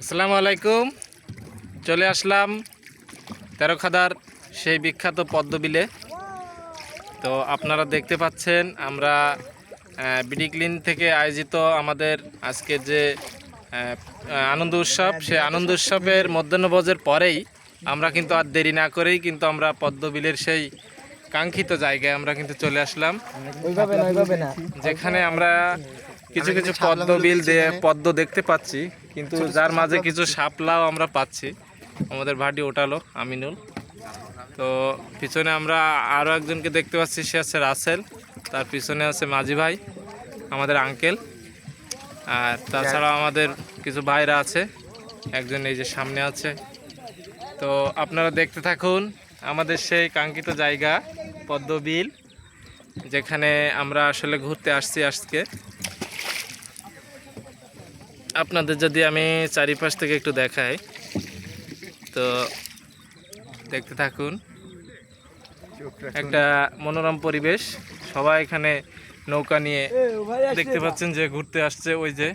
আসসালামু আলাইকুম। চলে আসলাম তেরোখাদার সেই বিখ্যাত পদ্মবিলে। তো আপনারা দেখতে পাচ্ছেন আমরা বিডি ক্লিন থেকে আয়োজিত আমাদের আজকে যে আনন্দ উৎসব সেই আনন্দ উৎসবের মধ্যাহ্নভোজের পরেই আমরা কিন্তু আর দেরি না করেই কিন্তু আমরা পদ্মবিলের সেই কাঙ্ক্ষিত জায়গায় আমরা কিন্তু চলে আসলাম। যেখানে আমরা কিছু কিছু পদ্ম বিল দিয়ে পদ্ম দেখতে পাচ্ছি কিন্তু যার মাঝে কিছু শাপলাও আমরা পাচ্ছি। আমাদের ভাটি ওঠালো আমিনুল। তো পিছনে আমরা আরও একজনকে দেখতে পাচ্ছি সে আছে রাসেল তার পিছনে আছে মাঝি ভাই আমাদের আঙ্কেল। আর তাছাড়া আমাদের কিছু ভাইরা আছে একজন এই যে সামনে আছে। তো আপনারা দেখতে থাকুন আমাদের সেই কাঙ্ক্ষিত জায়গা পদ্মবিল যেখানে আমরা আসলে ঘুরতে আসছি আজকে। আপনাদের যদি আমি চারিপাশ থেকে একটু দেখাই, তো দেখতে থাকুন। একটা মনোরম পরিবেশ। সবাই এখানে নৌকা নিয়ে দেখতে পাচ্ছেন যে ঘুরতে আসছে ওই যে।